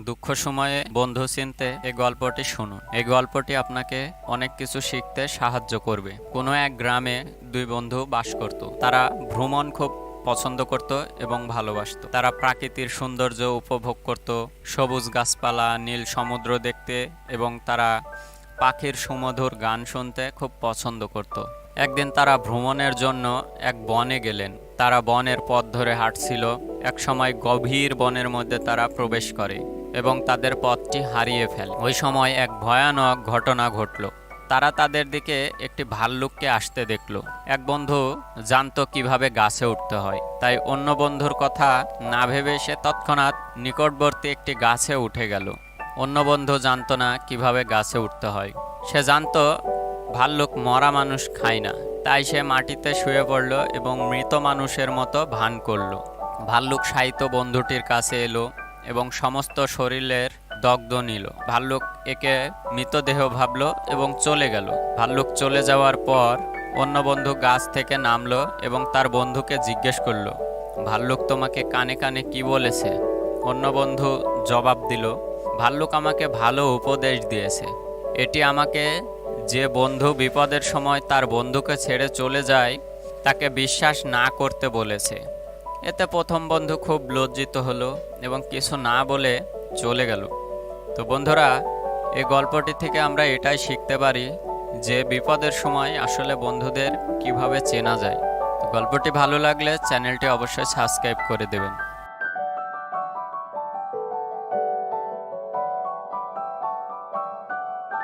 দুঃখ সময়ে বন্ধু চিনতে এই গল্পটি শুনুন। এই গল্পটি আপনাকে অনেক কিছু শিখতে সাহায্য করবে। কোনো এক গ্রামে দুই বন্ধু বাস করত। তারা ভ্রমণ খুব পছন্দ করত এবং ভালোবাসত। তারা প্রাকৃতির সৌন্দর্য উপভোগ করত। সবুজ গাছপালা, নীল সমুদ্র দেখতে এবং তারা পাখির সুমধুর গান শুনতে খুব পছন্দ করত। একদিন তারা ভ্রমণের জন্য এক বনে গেলেন। তারা বনের পথ ধরে হাঁটছিল। এক সময় গভীর বনের মধ্যে তারা প্রবেশ করে। এবং তাদের পথটি হারিয়ে ফেলে। ওই সময় এক ভয়ানক ঘটনা ঘটল। তারা তাদের দিকে একটি ভাল্লুককে আসতে দেখল। এক বন্ধু জানতো কীভাবে গাছে উঠতে হয়। তাই অন্য বন্ধুর কথা না ভেবে সে তৎক্ষণাৎ নিকটবর্তী একটি গাছে উঠে গেল। অন্য বন্ধু জানতো না কীভাবে গাছে উঠতে হয়। সে জানতো, ভাল্লুক মরা মানুষ খায় না। তাই সে মাটিতে শুয়ে পড়ল এবং মৃত মানুষের মতো ভান করল। ভাল্লুক সাহিত্য বন্ধুটির কাছে এলো। এবং সমস্ত শরীরের দগ্ধ নিল। ভাল্লুক একে মৃতদেহ ভাবলো এবং চলে গেল। ভাল্লুক চলে যাওয়ার পর অন্য বন্ধু গাছ থেকে নামলো এবং তার বন্ধুকে জিজ্ঞেস করল, ভাল্লুক তোমাকে কানে কানে কি বলেছে? অন্য বন্ধু জবাব দিল, ভাল্লুক আমাকে ভালো উপদেশ দিয়েছে। এটি আমাকে যে বন্ধু বিপদের সময় তার বন্ধুকে ছেড়ে চলে যায়, তাকে বিশ্বাস না করতে বলেছে। এতে প্রথম বন্ধু খুব লজ্জিত হলো এবং কিছু না বলে চলে গেল। তো বন্ধুরা, এই গল্পটি থেকে আমরা এটাই শিখতে পারি যে বিপদের সময় আসলে বন্ধুদের কীভাবে চেনা যায়। তো গল্পটি ভালো লাগলে চ্যানেলটি অবশ্যই সাবস্ক্রাইব করে দেবেন।